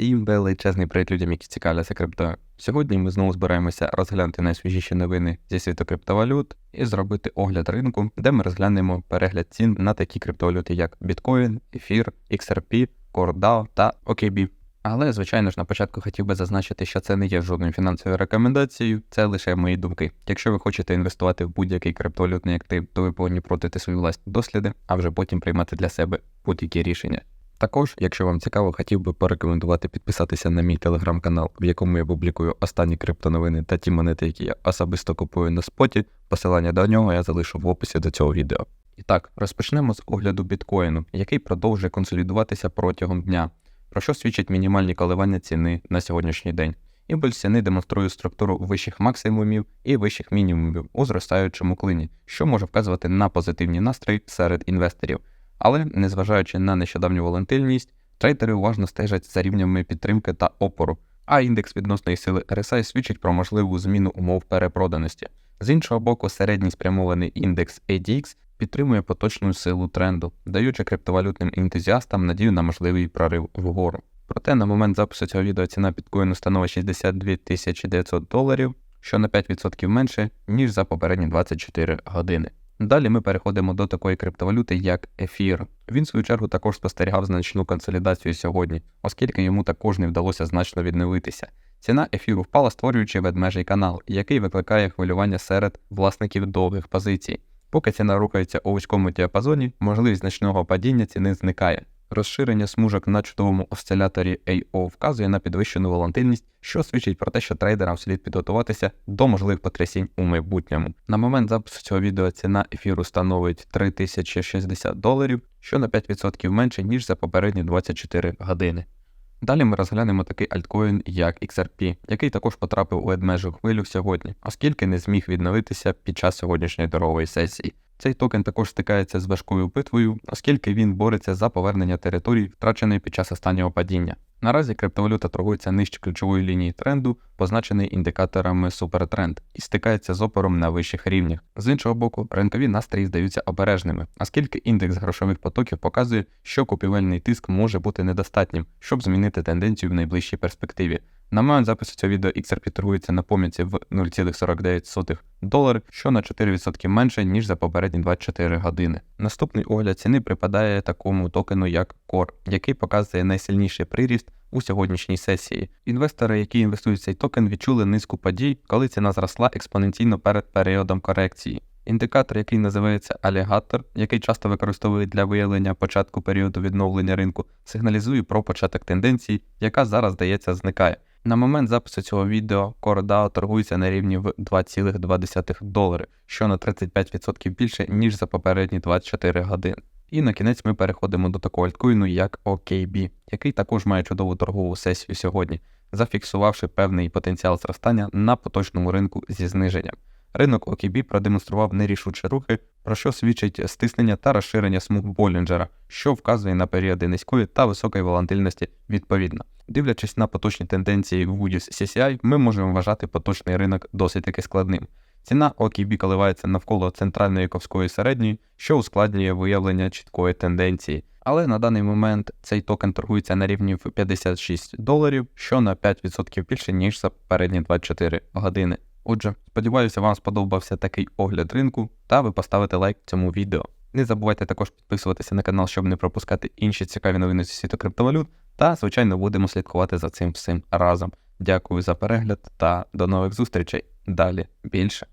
Всім величезний привіт людям, які цікавляться криптою. Сьогодні ми знову збираємося розглянути найсвіжіші новини зі світу криптовалют і зробити огляд ринку, де ми розглянемо перегляд цін на такі криптовалюти, як Bitcoin, Ефір, XRP, CoreDAO та OKB. Але, звичайно ж, на початку хотів би зазначити, що це не є жодною фінансовою рекомендацією, це лише мої думки. Якщо ви хочете інвестувати в будь-який криптовалютний актив, то ви повинні проводити свої власні досліди, а вже потім приймати для себе будь-які рішення. Також, якщо вам цікаво, хотів би порекомендувати підписатися на мій телеграм-канал, в якому я публікую останні криптоновини та ті монети, які я особисто купую на споті. Посилання до нього я залишу в описі до цього відео. І так, розпочнемо з огляду біткоїну, який продовжує консолідуватися протягом дня, про що свідчать мінімальні коливання ціни на сьогоднішній день. Імпульс ціни демонструє структуру вищих максимумів і вищих мінімумів у зростаючому клині, що може вказувати на позитивні настрої серед інвесторів. Але, незважаючи на нещодавню волатильність, трейдери уважно стежать за рівнями підтримки та опору, а індекс відносної сили RSI свідчить про можливу зміну умов перепроданості. З іншого боку, середній спрямований індекс ADX підтримує поточну силу тренду, даючи криптовалютним ентузіастам надію на можливий прорив вгору. Проте на момент запису цього відео ціна біткоїну становить 62 900 доларів, що на 5% менше, ніж за попередні 24 години. Далі ми переходимо до такої криптовалюти, як ефір. Він, в свою чергу, також спостерігав значну консолідацію сьогодні, оскільки йому також не вдалося значно відновитися. Ціна ефіру впала, створюючи ведмежий канал, який викликає хвилювання серед власників довгих позицій. Поки ціна рухається у вузькому діапазоні, можливість значного падіння ціни зникає. Розширення смужок на чудовому осциляторі AO вказує на підвищену волатильність, що свідчить про те, що трейдерам слід підготуватися до можливих потрясінь у майбутньому. На момент запису цього відео ціна ефіру становить 3060 доларів, що на 5% менше, ніж за попередні 24 години. Далі ми розглянемо такий альткоін, як XRP, який також потрапив у ведмежу хвилю сьогодні, оскільки не зміг відновитися під час сьогоднішньої торгової сесії. Цей токен також стикається з важкою битвою, оскільки він бореться за повернення територій, втраченої під час останнього падіння. Наразі криптовалюта торгується нижче ключової лінії тренду, позначений індикаторами супертренд, і стикається з опором на вищих рівнях. З іншого боку, ринкові настрої здаються обережними, оскільки індекс грошових потоків показує, що купівельний тиск може бути недостатнім, щоб змінити тенденцію в найближчій перспективі. На момент запису цього відео XRP торгується на помітці в 0,49 долари, що на 4% менше, ніж за попередні 24 години. Наступний огляд ціни припадає такому токену, як Core, який показує найсильніший приріст у сьогоднішній сесії. Інвестори, які інвестують в цей токен, відчули низку подій, коли ціна зросла експоненційно перед періодом корекції. Індикатор, який називається алігатор, який часто використовують для виявлення початку періоду відновлення ринку, сигналізує про початок тенденції, яка зараз, здається, зникає. На момент запису цього відео CoreDAO торгується на рівні в 2,2 долари, що на 35% більше, ніж за попередні 24 години. І на кінець ми переходимо до такого альткоїну, як OKB, який також має чудову торгову сесію сьогодні, зафіксувавши певний потенціал зростання на поточному ринку зі зниженням. Ринок OKB продемонстрував нерішучі рухи, про що свідчить стиснення та розширення смуг Болінджера, що вказує на періоди низької та високої волатильності відповідно. Дивлячись на поточні тенденції в Moody's CCI, ми можемо вважати поточний ринок досить таки складним. Ціна OKB коливається навколо центральної ковської середньої, що ускладнює виявлення чіткої тенденції. Але на даний момент цей токен торгується на рівні в 56 доларів, що на 5% більше, ніж за передні 24 години. Отже, сподіваюся, вам сподобався такий огляд ринку, та ви поставите лайк цьому відео. Не забувайте також підписуватися на канал, щоб не пропускати інші цікаві новини зі світу криптовалют. Та, звичайно, будемо слідкувати за цим всім разом. Дякую за перегляд та до нових зустрічей. Далі більше.